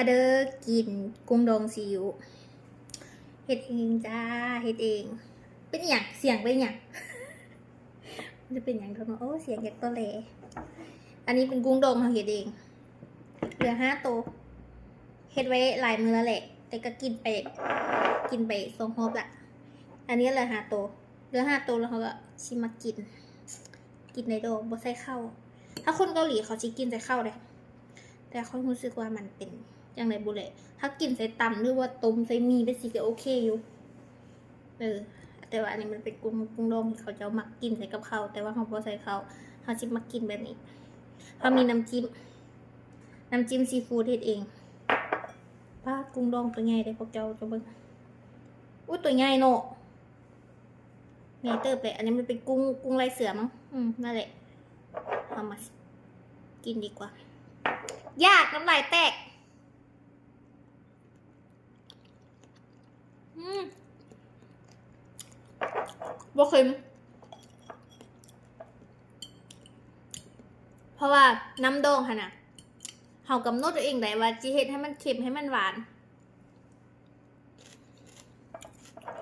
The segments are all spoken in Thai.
มาเด้อกินกุ้งดองซีอิ๊วเฮ็ดเองจ้าเฮ็ดเอง เป็นอย่างเสียงเป็นอย่างมันจะเป็นอย่างทนโอ้เสียงเฮ็ดตัวเลอันนี้เป็นกุ้งดองเราเฮ็ดเองเหลือห้าตัวเฮ็ดไว้หลายมือแล้วแหละ แต่ก็กินไป กินไปสองฮอบละอันนี้เหลือห้าตัวเหลือห้าตัวแล้วเขาก็ชิมมากิน กินในโดบ่ใส่ข้าวถ้าคนเกาหลีเขาชิกินใส่ข้าวเลยแต่เขารู้สึกว่ามันเป็น ย่างไรบุเละถ้ากินใส่ตำหรือว่าต้มใส่หมีเป็นสิก็โอเคอยู่เออแต่ว่าอันนี้มันเป็นกุ้งกุ้งดองเขาจะมักกินใส่กับข้าวแต่ว่าเขาพอใส่ข้าวเขาจิมักกินแบบนี้เขามีน้ำจิ้มน้ำจิ้มซีฟู้ดเฮ็ดเองป้ากุ้งดองตัวใหญ่เลยพวกเจ้าจะเบิ่งอุ้ยตัวใหญ่เนอะใหญ่เติบเลยอันนี้มันเป็นกุ้งกุ้งลายเสือมั้งอืมนั่นแหละเอามากินดีกว่า ยากน้ำลายแตก อืม บ่เค็มเพราะว่าน้ำดองค่ะนะเฮากำหนดตัวเองได้ว่าจิเฮ็ดให้มันเค็มให้มันหวาน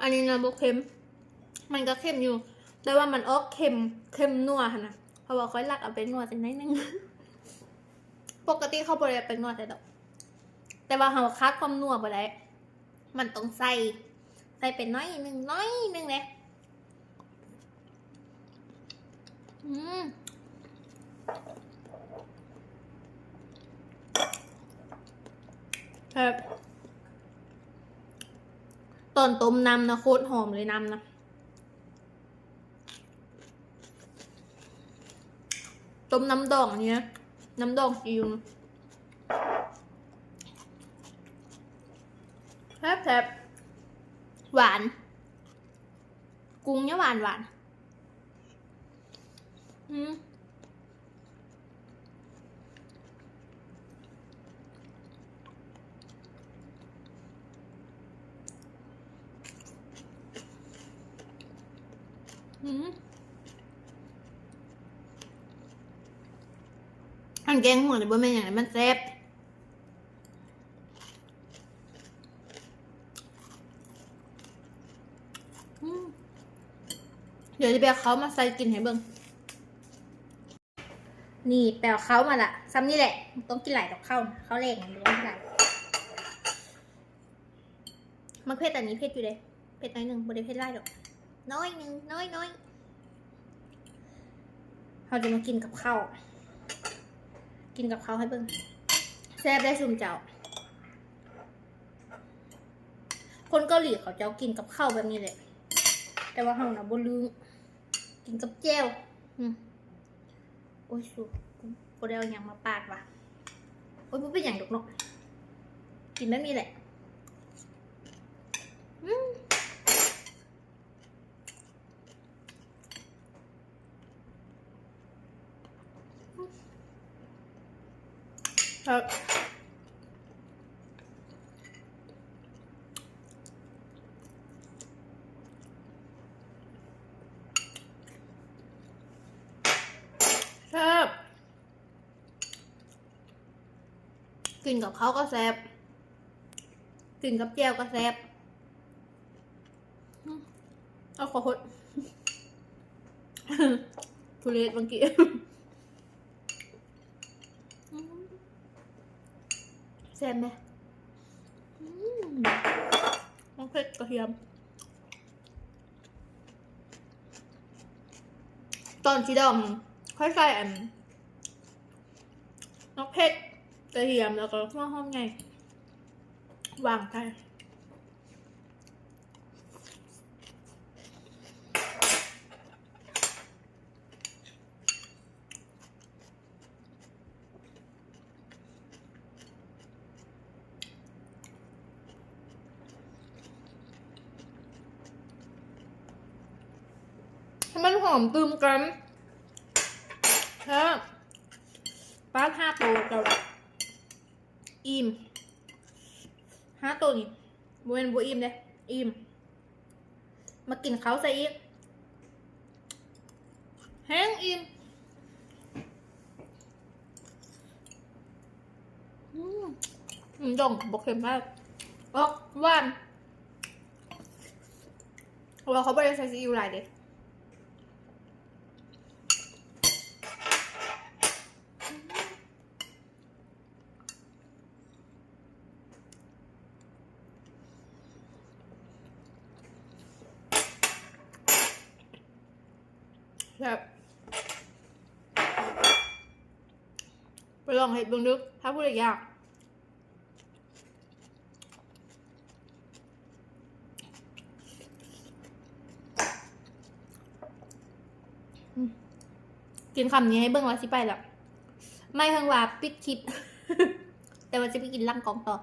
อันนี้นะบ่เค็ม มันก็เค็มอยู่ แต่ว่ามันออกเค็มเค็มนัวค่ะนะเพราะว่าค่อยรักเอาไปนัวจังไดนึงปกติเขาบริเวณเป็นนวดแต่ดอกแต่ว่าเขาคัดความนัวไปได้มันต้องใส่ ใส่เป็นน้อยหนึ่งน้อยหนึ่งเลยอืมครับตอนต้มน้ำนะโคตรหอมเลยน้ำนะต้มน้ำดองเนี้ยน้ำดองซีอิ๊วแซ่บแซ่บ หวาน กุ้งเนี่ยหวานหวานอืมอืมอันแกงหัวหรือบ่แม่นอย่างไรมันแซ่บอืมเดี๋ยวจะไปเอาเขามาใส่กินให้เบิ่งนี่แปลเขามาละซ้ำนี่แหละ ต้องกินหลายดอกข้าวข้าวแรงนะหรือว่าหลายมันเผ็ดแต่นี้เผ็ดอยู่เลยเผ็ดน้อยหนึ่งบ่ได้เผ็ดไล่ดอก น้อยหนึ่งน้อยน้อยเราจะมากินกับข้าวกินกับเขาวให้เบิ่งแซ่บได้ซุมเจ้า คนเกาหลีเขาเจ้ากินกับข้าวแบบนี้เลยแต่ว่าเฮานะบ่ลืม กินกับแจ่วอืมโอ้ยสุบ่ได้เอาหยังมาปาดว่ะ โอ้ยบ่เป็นหยังดกนาะกินแบบนี้แหละอืมครับแซ่บ กินกับเขาวก็แซ่บกินกับแจ่วก็แซ่บเอาขอโทษทุเรศเมื่อกี้แซ่บไหมมน้ำเผ็ดกระเทียม ตอนสีดำค่อยใส่อันน้ำเผ็ด กระเทียมแล้วก็หัวหอมไงวางไปให้มันหอมตึมกันครับป้าห้าตัวกับ อิ่มห้าตัวนี่บเป็นบัวอิ่มเลยอิ่มมากินเขาใส่อีกแห้งอิ่มอืมดองบอกเค็มมากอ๋อหว่านเราเขาไม่ได้ใส่ซีอิ๊วหลายเด็ แบบไปลองเห็ดเบิ่งดึก ถ้าพูดอีกอยากกินคำนี้ให้เบิ่งว่าสิไปแล้วไม่เพิ่งว่าปิดคลิป แต่ว่าจะไปกินล่างกองต่อ